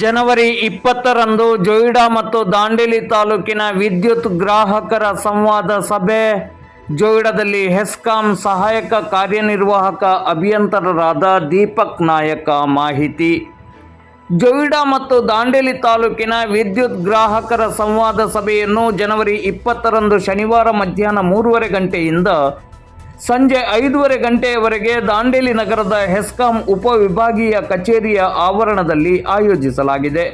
ಜನವರಿ ಇಪ್ಪತ್ತರಂದು ಜೊಯ್ಡಾ ಮತ್ತು ದಾಂಡೇಲಿ ತಾಲೂಕಿನ ವಿದ್ಯುತ್ ಗ್ರಾಹಕರ ಸಂವಾದ ಸಭೆ. ಜೊಯ್ಡಾದಲ್ಲಿ ಹೆಸ್ಕಾಂ ಸಹಾಯಕ ಕಾರ್ಯನಿರ್ವಾಹಕ ಅಭಿಯಂತರರಾದ ದೀಪಕ್ ನಾಯಕ ಮಾಹಿತಿ. ಜೊಯ್ಡಾ ಮತ್ತು ದಾಂಡೇಲಿ ತಾಲೂಕಿನ ವಿದ್ಯುತ್ ಗ್ರಾಹಕರ ಸಂವಾದ ಸಭೆಯನ್ನು ಜನವರಿ ಇಪ್ಪತ್ತರಂದು ಶನಿವಾರ ಮಧ್ಯಾಹ್ನ ಮೂರುವರೆ ಗಂಟೆಯಿಂದ ಸಂಜೆ ಐದೂವರೆ ಗಂಟೆಯವರೆಗೆ ದಾಂಡೇಲಿ ನಗರದ ಹೆಸ್ಕಾಂ ಉಪವಿಭಾಗೀಯ ಕಚೇರಿಯ ಆವರಣದಲ್ಲಿ ಆಯೋಜಿಸಲಾಗಿದೆ.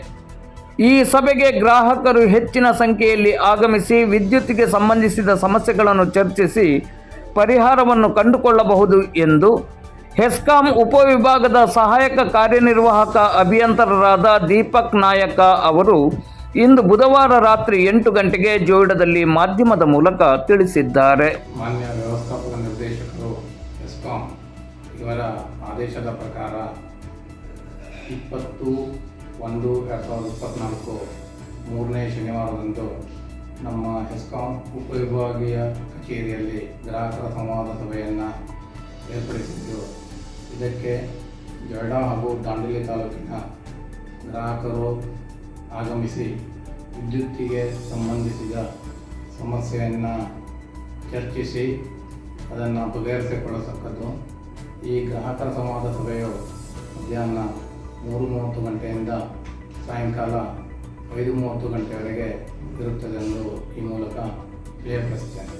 ಈ ಸಭೆಗೆ ಗ್ರಾಹಕರು ಹೆಚ್ಚಿನ ಸಂಖ್ಯೆಯಲ್ಲಿ ಆಗಮಿಸಿ ವಿದ್ಯುತ್ತಿಗೆ ಸಂಬಂಧಿಸಿದ ಸಮಸ್ಯೆಗಳನ್ನು ಚರ್ಚಿಸಿ ಪರಿಹಾರವನ್ನು ಕಂಡುಕೊಳ್ಳಬಹುದು ಎಂದು ಹೆಸ್ಕಾಂ ಉಪವಿಭಾಗದ ಸಹಾಯಕ ಕಾರ್ಯನಿರ್ವಾಹಕ ಅಭಿಯಂತರರಾದ ದೀಪಕ್ ನಾಯಕ ಅವರು ಇಂದು ಬುಧವಾರ ರಾತ್ರಿ ಎಂಟು ಗಂಟೆಗೆ ಜೋಯಿಡಾದಲ್ಲಿ ಮಾಧ್ಯಮದ ಮೂಲಕ ತಿಳಿಸಿದ್ದಾರೆ. ಮಾನ್ಯ ವ್ಯವಸ್ಥಾಪಕ ನಿರ್ದೇಶಕರು, ಎಸ್ಕಾಂ ಇವರ ಆದೇಶದ ಪ್ರಕಾರ ಇಪ್ಪತ್ತು ಒಂದು ಎರಡು ಸಾವಿರದ ಇಪ್ಪತ್ತ್ನಾಲ್ಕು ಮೂರನೇ ಶನಿವಾರದಂದು ನಮ್ಮ ಎಸ್ಕಾಂ ಉಪವಿಭಾಗೀಯ ಕಚೇರಿಯಲ್ಲಿ ಗ್ರಾಹಕರ ಸಂವಾದ ಸಭೆಯನ್ನು ಏರ್ಪಡಿಸಿದ್ದು. ಇದಕ್ಕೆ ಜೊಯ್ಡಾ ಹಾಗೂ ದಾಂಡೇಲಿ ತಾಲೂಕಿನ ಗ್ರಾಹಕರು ಆಗಮಿಸಿ ವಿದ್ಯುತ್ತಿಗೆ ಸಂಬಂಧಿಸಿದ ಸಮಸ್ಯೆಯನ್ನು ಚರ್ಚಿಸಿ ಅದನ್ನು ಬಗೆಹರಿಸಿಕೊಳ್ಳತಕ್ಕದ್ದು ಈ ಗ್ರಾಹಕರ ಸಂವಾದ ಸಭೆಯು ಮಧ್ಯಾಹ್ನ ಮೂರು ಮೂವತ್ತು ಗಂಟೆಯಿಂದ ಸಾಯಂಕಾಲ ಐದು ಮೂವತ್ತು ಗಂಟೆವರೆಗೆ ಇರುತ್ತದೆ ಎಂದು ಈ ಮೂಲಕ ತಿಳಿಯಪಡಿಸುತ್ತೇನೆ.